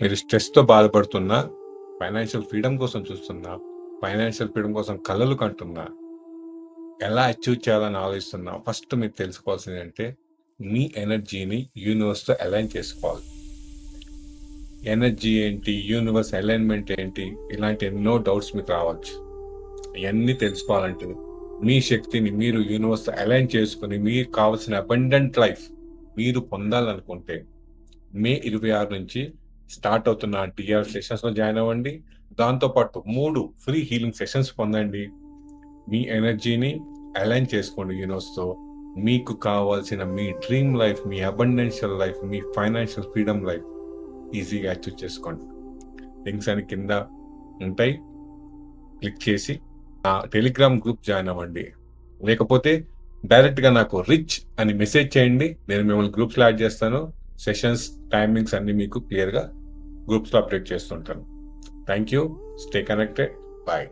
మీరు స్ట్రెస్‌తో బాధపడుతున్నా, financial freedom కోసం చూస్తున్నా, ఫైనాన్షియల్ ఫ్రీడమ్ కోసం కలలు కంటున్నా, ఎలా అచీవ్ చేయాలని ఆలోచిస్తున్నా, ఫస్ట్ మీరు తెలుసుకోవాల్సిందేంటంటే, మీ ఎనర్జీని యూనివర్స్‌తో అలైన్ చేసుకోవాలి. ఎనర్జీ ఏంటి? యూనివర్స్ అలైన్‌మెంట్ ఏంటి? ఇలాంటి ఎన్నో డౌట్స్ మీకు రావచ్చు. ఇవన్నీ తెలుసుకోవాలంటే, మీ శక్తిని మీరు యూనివర్స్‌తో అలైన్ చేసుకుని మీకు కావాల్సిన అబండెంట్ లైఫ్ మీరు పొందాలనుకుంటే, మే 26 నుంచి స్టార్ట్ అవుతున్న టీఆర్ సెషన్స్‌లో జాయిన్ అవ్వండి. దాంతోపాటు మూడు ఫ్రీ హీలింగ్ సెషన్స్ పొందండి. మీ ఎనర్జీని అలైన్ చేసుకోండి యూనివర్స్‌తో. మీకు కావాల్సిన మీ డ్రీమ్ లైఫ్, మీ అబండెన్షియల్ లైఫ్, మీ ఫైనాన్షియల్ ఫ్రీడమ్ లైఫ్ ఈజీగా అచీవ్ చేసుకోండి. లింక్స్ అని కింద ఉంటాయి. క్లిక్ చేసి నా టెలిగ్రామ్ గ్రూప్ జాయిన్ అవ్వండి. లేకపోతే డైరెక్ట్‌గా నాకు రిచ్ అని మెసేజ్ చేయండి. నేను మిమ్మల్ని గ్రూప్స్‌లో యాడ్ చేస్తాను. సెషన్స్, టైమింగ్స్ అన్నీ మీకు క్లియర్‌గా గ్రూప్స్‌లో అప్డేట్ చేస్తుంటాను. Thank you. Stay connected. Bye.